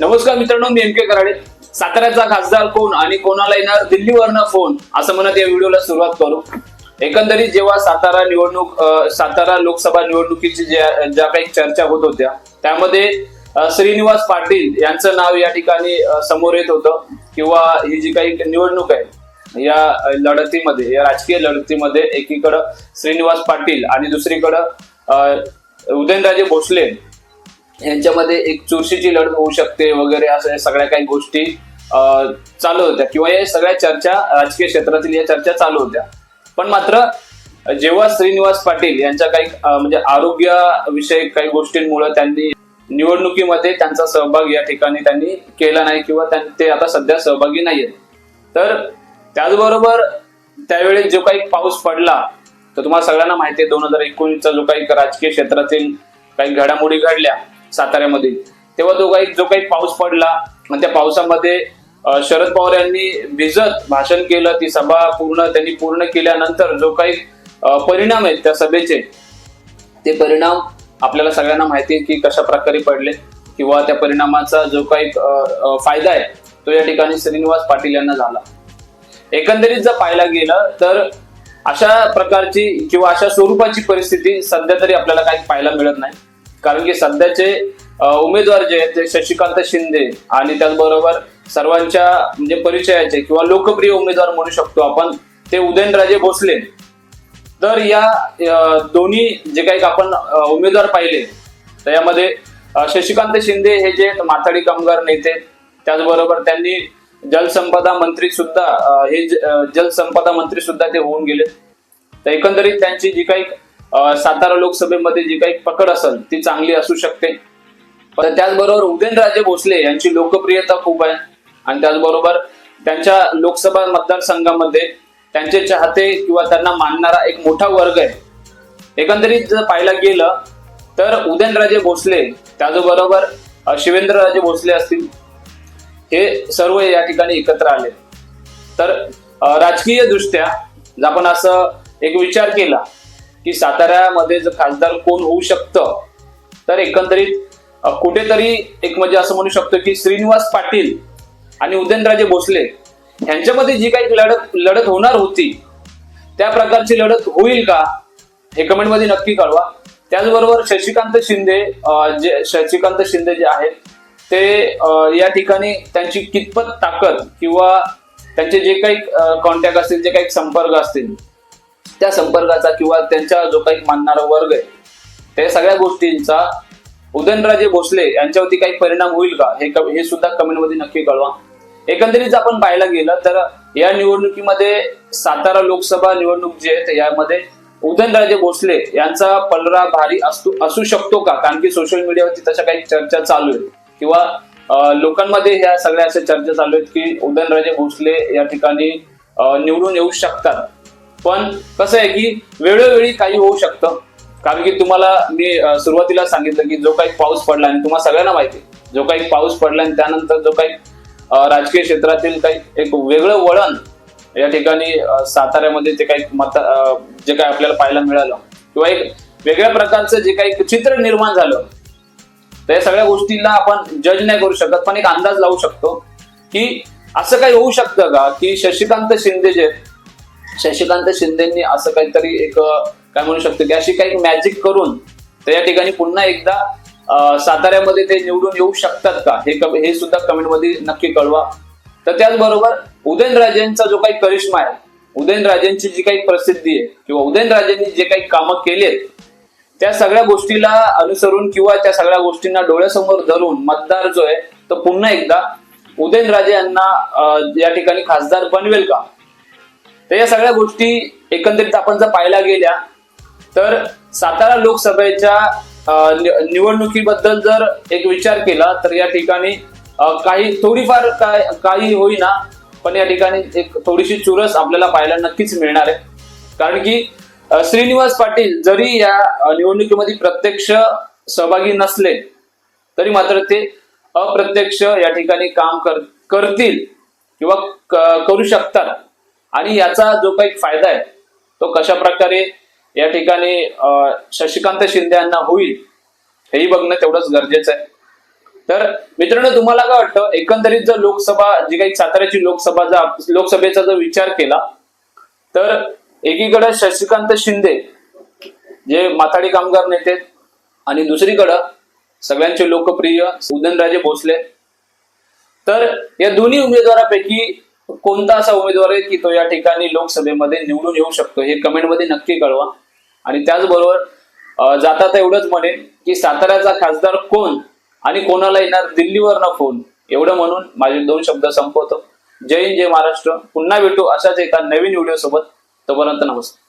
नमस्कार मित्रांनो मी एम के कराडे. साताऱ्याचा खासदार कोण आणि कोणाला येणार दिल्लीवरनं फोन असं म्हणत या व्हिडिओला सुरुवात करू. एकंदरीत जेव्हा सातारा निवडणूक सातारा लोकसभा निवडणुकीची ज्या ज्या काही चर्चा होत होत्या त्यामध्ये श्रीनिवास पाटील यांचं नाव या ठिकाणी समोर येत होतं. किंवा ही जी काही निवडणूक आहे या लढतीमध्ये या राजकीय लढतीमध्ये एकीकडं श्रीनिवास पाटील आणि दुसरीकडं उदयनराजे भोसले यांच्यामध्ये एक चुरशीची लढत होऊ शकते वगैरे असं या सगळ्या काही गोष्टी अं, चालू होत्या. किंवा या सगळ्या चर्चा राजकीय क्षेत्रातील या चर्चा चालू होत्या. पण मात्र जेव्हा श्रीनिवास पाटील यांच्या काही म्हणजे म्हणजे आरोग्याविषयक काही गोष्टींमुळे त्यांनी निवडणुकीमध्ये त्यांचा सहभाग या ठिकाणी त्यांनी केला नाही किंवा त्यां- ते आता सध्या सहभागी नाहीयेत. तर त्याचबरोबर त्यावेळी जो काही पाऊस पडला तर तुम्हाला सगळ्यांना माहिती आहे दोन हजार एकोणीसचा जो काही राजकीय क्षेत्रातील काही घडामोडी घडल्या साताऱ्यामध्ये. तेव्हा तो काही जो काही पाऊस पडला आणि त्या पावसामध्ये शरद पवार यांनी भिजत भाषण केलं ती सभा पूर्ण त्यांनी पूर्ण केल्यानंतर जो काही परिणाम आहेत त्या सभेचे ते परिणाम आपल्याला सगळ्यांना माहिती आहे की कशा प्रकारे पडले किंवा त्या परिणामाचा जो काही फायदा आहे तो या ठिकाणी श्रीनिवास पाटील यांना झाला. एकंदरीत जर पाहायला गेलं तर अशा प्रकारची किंवा अशा स्वरूपाची परिस्थिती सध्या तरी आपल्याला काही पाहायला मिळत नाही. कारण की सध्याचे उमेदवार जे आहेत ते शशिकांत शिंदे आणि त्याचबरोबर सर्वांच्या म्हणजे परिचयाचे किंवा लोकप्रिय उमेदवार म्हणू शकतो आपण ते उदयनराजे भोसले. तर या दोन्ही जे काही आपण उमेदवार पाहिले तर यामध्ये शशिकांत शिंदे हे जे माथाडी कामगार नेते त्याचबरोबर त्यांनी जलसंपदा मंत्री सुद्धा हे जलसंपदा मंत्री सुद्धा ते होऊन गेले तर एकंदरीत त्यांची जी काही सातारा लोकसभेमध्ये जी काही पकड असेल ती चांगली असू शकते. पण त्याचबरोबर उदयनराजे भोसले यांची लोकप्रियता खूप आहे. आणि त्याचबरोबर त्यांच्या लोकसभा मतदारसंघामध्ये त्यांचे चाहते किंवा त्यांना मानणारा एक मोठा वर्ग आहे. एकंदरीत जर पाहायला गेलं तर उदयनराजे भोसले त्याचबरोबर शिवेंद्रराजे भोसले असतील हे सर्व या ठिकाणी एकत्र आले. तर राजकीय दृष्ट्या जर आपण असं एक विचार केला की साताऱ्यामध्ये जर खासदार कोण होऊ शकतं तर एकंदरीत कुठेतरी एक म्हणजे असं म्हणू शकतो की श्रीनिवास पाटील आणि उदयनराजे भोसले यांच्यामध्ये जी काही लढत लढत होणार होती त्या प्रकारची लढत होईल का हे कमेंटमध्ये नक्की कळवा. त्याचबरोबर शशिकांत शिंदे जे शशिकांत शिंदे जे आहेत ते या ठिकाणी त्यांची कितपत ताकद किंवा त्यांचे जे काही कॉन्टॅक्ट असतील जे काही संपर्क असतील त्या संपर्काचा किंवा त्यांचा जो काही मानणारा वर्ग आहे त्या सगळ्या गोष्टींचा उदयनराजे भोसले यांच्यावरती काही परिणाम होईल का? हे हे सुद्धा कमेंटमध्ये नक्की कळवा. एकंदरीत जर आपण पाहायला गेलं तर या निवडणुकीमध्ये सातारा लोकसभा निवडणूक जी आहे यामध्ये उदयनराजे भोसले यांचा पलरा भारी असतो असू शकतो का? कारण की सोशल मीडियावरती तशा काही चर्चा चालू आहेत. किंवा लोकांमध्ये ह्या सगळ्या अशा चर्चा चालू आहेत की उदयनराजे भोसले या ठिकाणी निवडून येऊ शकतात. पण कसं आहे की वेळोवेळी काही होऊ शकतं. कारण की तुम्हाला मी सुरुवातीला सांगितलं की जो काही पाऊस पडला आणि तुम्हाला सगळ्यांना माहिती जो काही पाऊस पडला आणि त्यानंतर जो काही राजकीय क्षेत्रातील काही एक वेगळं वळण या ठिकाणी साताऱ्यामध्ये ते काही मत जे काही आपल्याला पाहायला मिळालं किंवा एक वेगळ्या प्रकारचं जे काही चित्र निर्माण झालं तर या सगळ्या गोष्टींना आपण जज नाही करू शकत पण एक अंदाज लावू शकतो की असं काही होऊ शकतं का? की शशिकांत शिंदे जे शशिकांत शिंदेनी असं काहीतरी एक काय म्हणू शकतो की अशी काही मॅजिक करून तर या ठिकाणी पुन्हा एकदा साताऱ्यामध्ये ते निवडून येऊ शकतात का? हे हे सुद्धा कमेंटमध्ये नक्की कळवा. तर त्याचबरोबर उदयनराजेंचा जो काही करिश्मा आहे उदयनराजेंची जी काही प्रसिद्धी आहे किंवा उदयनराजेंनी जे काही कामं केलेत त्या सगळ्या गोष्टीला अनुसरून किंवा त्या सगळ्या गोष्टींना डोळ्यासमोर धरून मतदार जो आहे तो पुन्हा एकदा उदयनराजे यांना या ठिकाणी खासदार बनवेल का? तर या सगळ्या गोष्टी एकंदरीत आपण जर पाहायला गेल्या तर सातारा लोकसभेच्या निवडणुकीबद्दल जर एक विचार केला तर या ठिकाणी काही थोडीफार काय काही होईना पण या ठिकाणी एक थोडीशी चुरस आपल्याला पाहायला नक्कीच मिळणार आहे. कारण की श्रीनिवास पाटील जरी या निवडणुकीमध्ये प्रत्यक्ष सहभागी नसले तरी मात्र ते अप्रत्यक्ष या ठिकाणी काम कर करतील किंवा क- करू शकतात. आणि याचा जो काही फायदा आहे तो कशा प्रकारे या ठिकाणी शशिकांत शिंदे यांना होईल हेही बघणं तेवढंच गरजेचं आहे. तर मित्रांनो तुम्हाला काय वाटतं एकंदरीत जर लोकसभा जी काही साताऱ्याची लोकसभा जर लोकसभेचा जर विचार केला तर एकीकडे शशिकांत शिंदे जे माथाडी कामगार नेते आणि दुसरीकडं सगळ्यांचे लोकप्रिय उदयनराजे भोसले तर या दोन्ही उमेदवारापैकी कोणता असा उमेदवार आहे की तो या ठिकाणी लोकसभेमध्ये निवडून येऊ शकतो? हे कमेंटमध्ये नक्की कळवा. आणि त्याचबरोबर जाता तर एवढंच म्हणेन की साताऱ्याचा खासदार कोण आणि कोणाला येणार? दिल्लीवर न फोन. एवढं म्हणून माझे दोन शब्द संपवतो. जय हिंद जय महाराष्ट्र. पुन्हा भेटू अशाच एका नवीन व्हिडिओ सोबत तोपर्यंत नमस्कार.